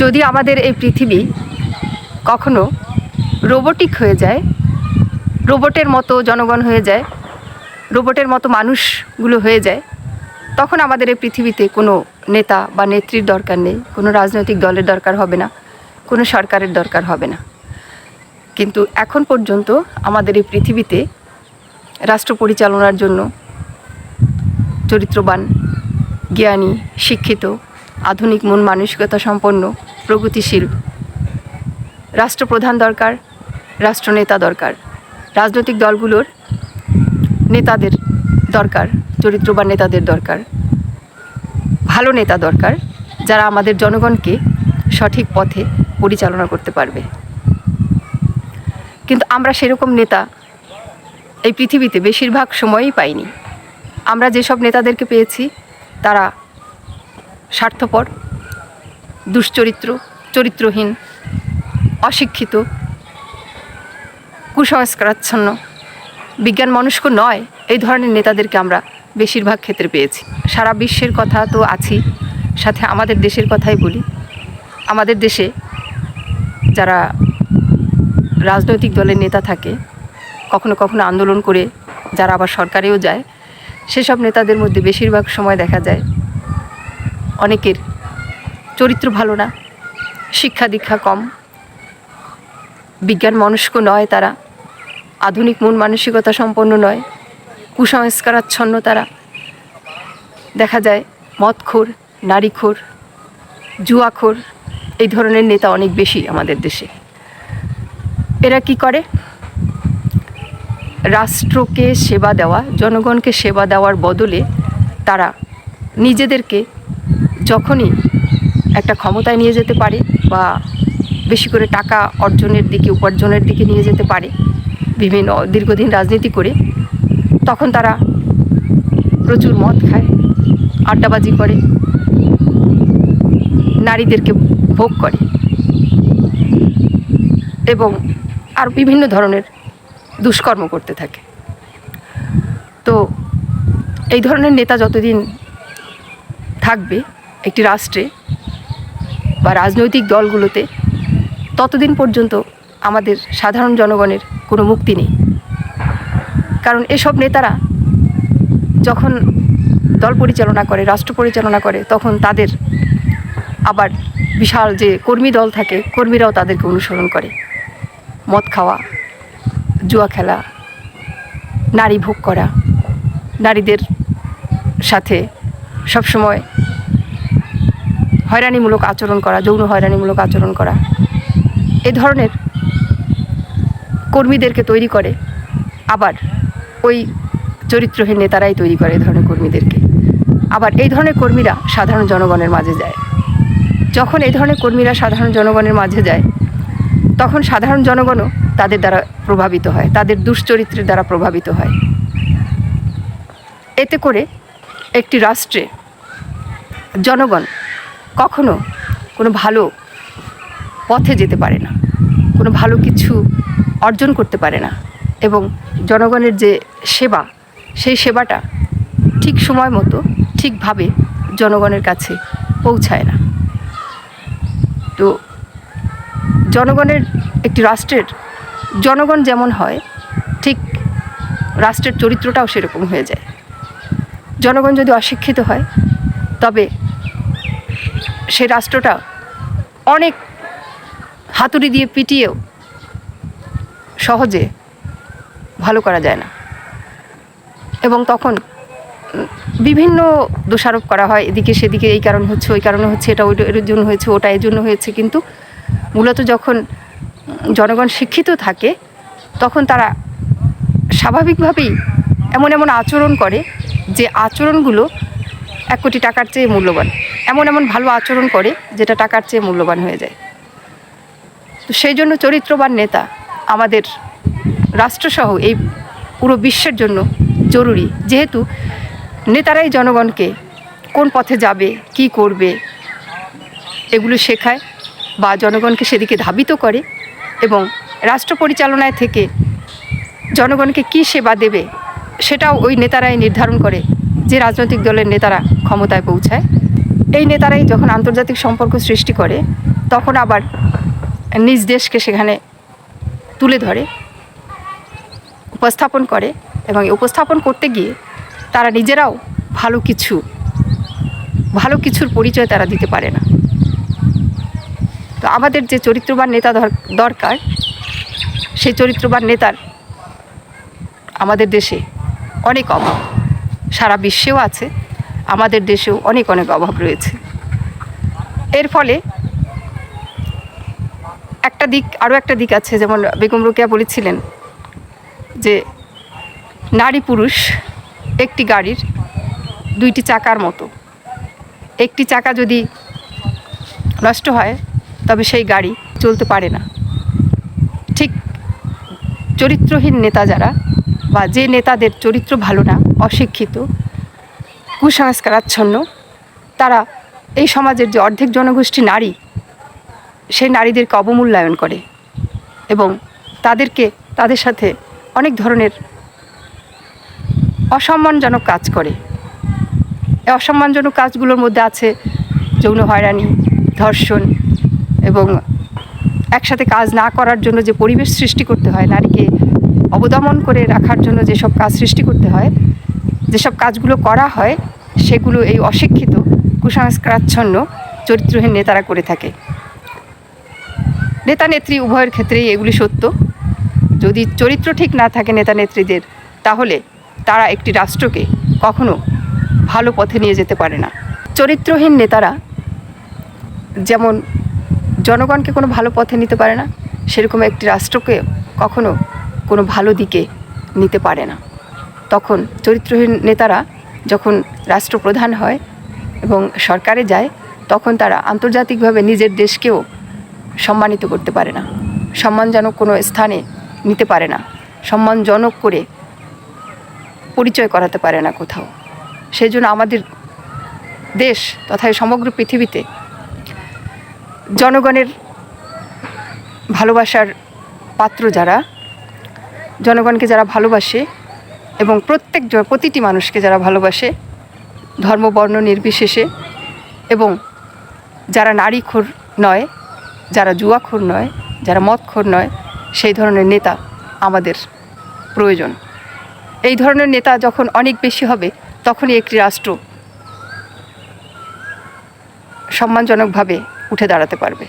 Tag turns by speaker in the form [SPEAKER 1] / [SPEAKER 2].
[SPEAKER 1] যদি আমাদের এই পৃথিবী কখনো রোবটিক হয়ে যায়, রোবটের মতো জনগণ হয়ে যায়, রোবটের মতো মানুষগুলো হয়ে যায়, তখন আমাদের এই পৃথিবীতে কোনো নেতা বা নেত্রীর দরকার নেই, কোনো রাজনৈতিক দলের দরকার হবে না, কোনো সরকারের দরকার হবে না। কিন্তু এখন পর্যন্ত আমাদের এই পৃথিবীতে রাষ্ট্র পরিচালনার জন্য চরিত্রবান, জ্ঞানী, শিক্ষিত আধুনিক মন মানসিকতা সম্পন্ন, প্রগতিশীল। রাষ্ট্রপ্রধান দরকার, রাষ্ট্রনেতা দরকার। রাজনৈতিক দলগুলোর নেতাদের দরকার, চরিত্রবান নেতাদের দরকার। ভালো নেতা দরকার, যারা আমাদের জনগণকে সঠিক পথে পরিচালনা করতে পারবে। কিন্তু আমরা সেরকম নেতা এই পৃথিবীতে বেশিরভাগ সময়ই পাইনি। আমরা যেসব নেতাদেরকে পেয়েছি, তারা স্বার্থপর, দুশ্চরিত্র, চরিত্রহীন, অশিক্ষিত, কুসংস্কারাচ্ছন্ন, বিজ্ঞান মনস্ক নয়, এই ধরনের নেতাদেরকে আমরা বেশিরভাগ ক্ষেত্রে পেয়েছি। সারা বিশ্বের কথা তো আছি সাথে আমাদের দেশের কথাই বলি। আমাদের দেশে যারা রাজনৈতিক দলের নেতা থাকে, কখনো কখনো আন্দোলন করে যারা আবার সরকারেও যায়, সেসব নেতাদের মধ্যে বেশিরভাগ সময় দেখা যায় অনেকের। চরিত্র ভালো না, শিক্ষা দীক্ষা কম। বিজ্ঞান মনস্ক নয় তারা, আধুনিক মন মানসিকতা সম্পন্ন নয়, কুসংস্কারাচ্ছন্ন তারা। দেখা যায়, মদখোর, নারীখোর, জুয়াখোর, এই ধরনের নেতা অনেক বেশি আমাদের দেশে। এরা কি করে? রাষ্ট্রকে সেবা দেওয়া, জনগণকে সেবা দেওয়ার বদলে তারা নিজেদেরকে যখনই একটা ক্ষমতায় নিয়ে যেতে পারে বা বেশি করে টাকা অর্জনের দিকে, উপার্জনের দিকে নিয়ে যেতে পারে, বিভিন্ন দীর্ঘদিন রাজনীতি করে, তখন তারা প্রচুর মদ খায়, আড্ডাবাজি করে, নারীদেরকে ভোগ করে এবং আর বিভিন্ন ধরনের দুষ্কর্ম করতে থাকে। তো এই ধরনের নেতা যতদিন থাকবে একটি রাষ্ট্রে বা রাজনৈতিক দলগুলোতে ততদিন পর্যন্ত আমাদের সাধারণ জনগণের কোনো মুক্তি নেই। কারণ এসব নেতারা যখন দল পরিচালনা করে, রাষ্ট্র পরিচালনা করে, তখন তাদের আবার বিশাল যে কর্মী দল থাকে, কর্মীরাও তাদেরকে অনুসরণ করে। মদ খাওয়া, জুয়া খেলা, নারী ভোগ করা, নারীদের সাথে সবসময় হয়রানিমূলক আচরণ করা, যৌন হয়রানিমূলক আচরণ করা। এ ধরনের কর্মীদেরকে তৈরি করে, আবার ওই চরিত্রহীন নেতারাই তৈরি করে এই ধরনের কর্মীদেরকে। আবার এই ধরনের কর্মীরা সাধারণ জনগণের মাঝে যায়। যখন এই ধরনের কর্মীরা সাধারণ জনগণের মাঝে যায়, তখন সাধারণ জনগণও তাদের দ্বারা প্রভাবিত হয়, তাদের দুশ্চরিত্রের দ্বারা প্রভাবিত হয়। এতে করে একটি রাষ্ট্রে জনগণ কখনো কোনো ভালো পথে যেতে পারে না, কোনো ভালো কিছু অর্জন করতে পারে না এবং জনগণের যে সেবা, সেই সেবাটা ঠিক সময় মতো, ঠিকভাবে জনগণের কাছে পৌঁছায় না। তো জনগণের একটি রাষ্ট্রের, জনগণ যেমন হয়, ঠিক রাষ্ট্রের চরিত্রটাও সেরকম হয়ে যায়। জনগণ যদি অশিক্ষিত হয়, তবে সে রাষ্ট্রটা অনেক হাতুড়ি দিয়ে পিটিয়েও সহজে ভালো করা যায় না। এবং তখন বিভিন্ন দোষারোপ করা হয়, এদিকে সেদিকে এই কারণ হচ্ছে, ওই কারণে হচ্ছে, এটা ওই জন্য হয়েছে, ওটা এর জন্য হয়েছে। কিন্তু মূলত যখন জনগণ শিক্ষিত থাকে, তখন তারা স্বাভাবিকভাবেই এমন এমন আচরণ করে যে আচরণগুলো এক কোটি টাকার চেয়ে মূল্যবান। এমন এমন ভালো আচরণ করে যেটা টাকার চেয়ে মূল্যবান হয়ে যায়। তো সেই জন্য চরিত্রবান নেতা আমাদের রাষ্ট্রসহ এই পুরো বিশ্বের জন্য জরুরি। যেহেতু নেতারাই জনগণকে কোন পথে যাবে, কি করবে, এগুলো শেখায় বা জনগণকে সেদিকে ধাবিত করে এবং রাষ্ট্র পরিচালনায় থেকে জনগণকে কী সেবা দেবে সেটাও ওই নেতারাই নির্ধারণ করে, যে রাজনৈতিক দলের নেতারা ক্ষমতায় পৌঁছায়। এই নেতারাই যখন আন্তর্জাতিক সম্পর্ক সৃষ্টি করে, তখন আবার নিজ দেশকে সেখানে তুলে ধরে, উপস্থাপন করে এবং উপস্থাপন করতে গিয়ে তারা নিজেরাও ভালো কিছু, ভালো কিছুর পরিচয় তারা দিতে পারে না। তো আমাদের যে চরিত্রবান নেতা দরকার, সেই চরিত্রবান নেতার আমাদের দেশে অনেক অভাব। সারা বিশ্বেও আছে। আমাদের দেশেও অনেক অনেক অভাব রয়েছে। এর ফলে একটা দিক, আরও একটা দিক আছে, যেমন বেগম রোকেয়া বলেছিলেন যে নারী পুরুষ একটি গাড়ির দুইটি চাকার মতো। একটি চাকা যদি নষ্ট হয়, তবে সেই গাড়ি চলতে পারে না। ঠিক চরিত্রহীন নেতা যারা বা যে নেতাদের চরিত্র ভালো না, অশিক্ষিত কুসংস্কারাচ্ছন্ন। তারা এই সমাজের যে অর্ধেক জনগোষ্ঠী নারী, সেই নারীদেরকে অবমূল্যায়ন করে এবং তাদেরকে, তাদের সাথে অনেক ধরনের অসম্মানজনক কাজ করে। এই অসম্মানজনক কাজগুলোর মধ্যে আছে যৌন হয়রানি, ধর্ষণ এবং একসাথে কাজ না করার জন্য যে পরিবেশ সৃষ্টি করতে হয়, নারীকে অবদমন করে রাখার জন্য যেসব কাজ সৃষ্টি করতে হয় যেসব কাজগুলো করা হয়, সেগুলো এই অশিক্ষিত, কুসংস্কারাচ্ছন্ন, চরিত্রহীন নেতারা করে থাকে। নেতা নেত্রী উভয়ের ক্ষেত্রেই এগুলি সত্য। যদি চরিত্র ঠিক না থাকে নেতা নেত্রীদের, তাহলে তারা একটি রাষ্ট্রকে কখনো ভালো পথে নিয়ে যেতে পারে না। চরিত্রহীন নেতারা যেমন জনগণকে কোনো ভালো পথে নিতে পারে না, সেরকম একটি রাষ্ট্রকে কখনো কোনো ভালো দিকে নিতে পারে না। তখন চরিত্রহীন নেতারা যখন রাষ্ট্রপ্রধান হয় এবং সরকারে যায়, তখন তারা আন্তর্জাতিকভাবে নিজের দেশকেও সম্মানিত করতে পারে না। সম্মানজনক কোনো স্থানে নিতে পারে না। সম্মানজনক করে পরিচয় করাতে পারে না কোথাও। সেই জন্য আমাদের দেশ তথা সমগ্র পৃথিবীতে জনগণের ভালোবাসার পাত্র যারা, জনগণকে যারা ভালোবাসে এবং প্রত্যেক প্রতিটি মানুষকে যারা ভালোবাসে, ধর্ম, বর্ণ নির্বিশেষে এবং যারা নারীখোর নয়, যারা জুয়াখোর নয়, যারা মদখোর নয়, সেই ধরনের নেতা আমাদের প্রয়োজন। এই ধরনের নেতা যখন অনেক বেশি হবে, তখনই একটি রাষ্ট্র সম্মানজনকভাবে উঠে দাঁড়াতে পারবে।